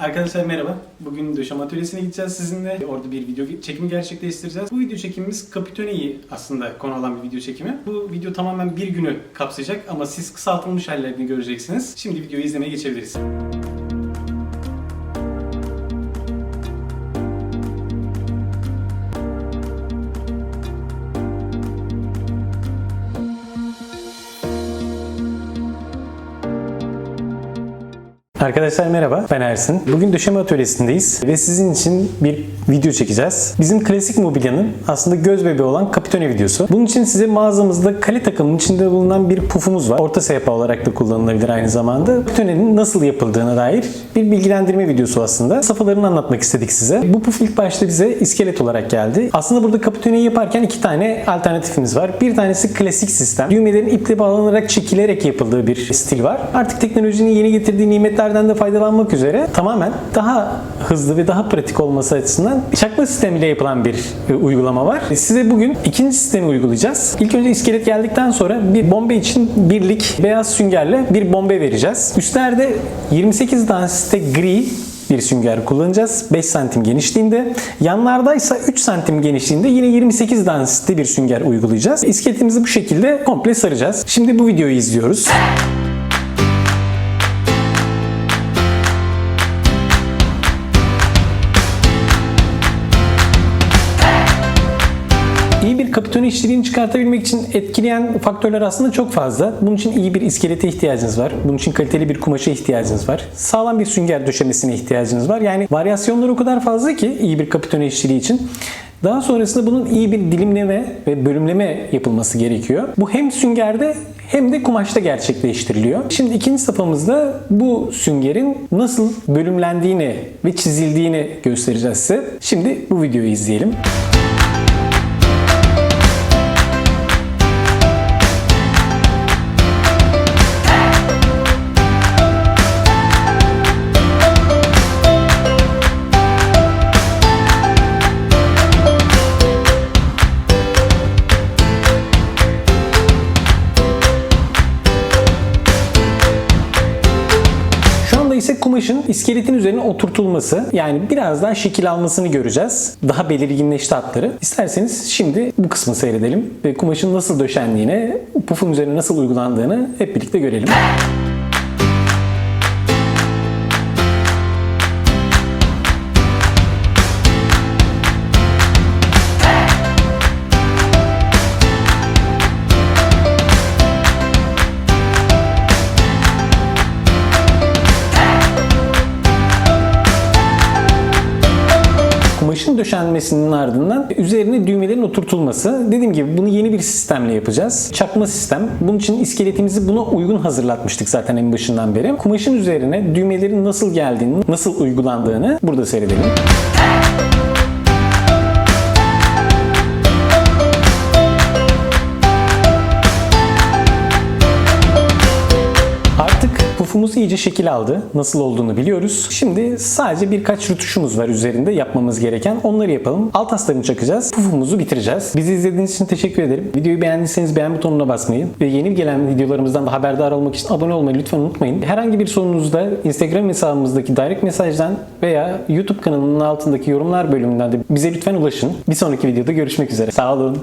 Arkadaşlar merhaba. Bugün döşeme atölyesine gideceğiz sizinle. Orada bir video çekimi gerçekleştireceğiz. Bu video çekimimiz Capitone'yi aslında konu alan bir video çekimi. Bu video tamamen bir günü kapsayacak ama siz kısaltılmış hallerini göreceksiniz. Şimdi videoyu izlemeye geçebiliriz. Arkadaşlar merhaba, ben Ersin. Bugün döşeme atölyesindeyiz ve sizin için bir video çekeceğiz. Bizim klasik mobilyanın aslında göz bebeği olan Capitone videosu. Bunun için size mağazamızda kale takımının içinde bulunan bir pufumuz var. Orta sehpa olarak da kullanılabilir aynı zamanda. Capitone'nin nasıl yapıldığına dair bir bilgilendirme videosu aslında. Safhalarını anlatmak istedik size. Bu puf ilk başta bize iskelet olarak geldi. Aslında burada Capitone'yi yaparken iki tane alternatifimiz var. Bir tanesi klasik sistem. Düğmelerin iple bağlanarak çekilerek yapıldığı bir stil var. Artık teknolojinin yeni getirdiği nimetlerden de faydalanmak üzere tamamen daha hızlı ve daha pratik olması açısından çakma sistemiyle yapılan bir e, uygulama var. Size bugün ikinci sistemi uygulayacağız. İlk önce iskelet geldikten sonra bir bombe için birlik beyaz süngerle bir bombe vereceğiz. Üstlerde 28 dansiste gri bir sünger kullanacağız. 5 santim genişliğinde. Yanlarda ise 3 santim genişliğinde yine 28 dansiste bir sünger uygulayacağız. İskeletimizi bu şekilde komple saracağız. Şimdi bu videoyu izliyoruz. Kapitone işçiliğini çıkartabilmek için etkileyen faktörler aslında çok fazla. Bunun için iyi bir iskelete ihtiyacınız var. Bunun için kaliteli bir kumaşa ihtiyacınız var. Sağlam bir sünger döşemesine ihtiyacınız var. Yani varyasyonlar o kadar fazla ki iyi bir kapitone işçiliği için. Daha sonrasında bunun iyi bir dilimleme ve bölümleme yapılması gerekiyor. Bu hem süngerde hem de kumaşta gerçekleştiriliyor. Şimdi ikinci safhamızda bu süngerin nasıl bölümlendiğini ve çizildiğini göstereceğiz size. Şimdi bu videoyu izleyelim. Şu ise kumaşın iskeletin üzerine oturtulması yani biraz daha şekil almasını göreceğiz. Daha belirginleşti hatları. İsterseniz şimdi bu kısmı seyredelim ve kumaşın nasıl döşendiğini, pufun üzerine nasıl uygulandığını hep birlikte görelim. Kumaşın döşenmesinin ardından üzerine düğmelerin oturtulması. Dediğim gibi bunu yeni bir sistemle yapacağız. Çakma sistem. Bunun için iskeletimizi buna uygun hazırlatmıştık zaten en başından beri. Kumaşın üzerine düğmelerin nasıl geldiğini, nasıl uygulandığını burada seyredelim. Pufumuz iyice şekil aldı. Nasıl olduğunu biliyoruz. Şimdi sadece birkaç rutuşumuz var üzerinde yapmamız gereken. Onları yapalım. Alt astarını çakacağız. Pufumuzu bitireceğiz. Bizi izlediğiniz için teşekkür ederim. Videoyu beğendiyseniz beğen butonuna basmayı ve yeni gelen videolarımızdan da haberdar olmak için abone olmayı lütfen unutmayın. Herhangi bir sorunuzda Instagram hesabımızdaki direct mesajdan veya YouTube kanalının altındaki yorumlar bölümünden de bize lütfen ulaşın. Bir sonraki videoda görüşmek üzere. Sağ olun.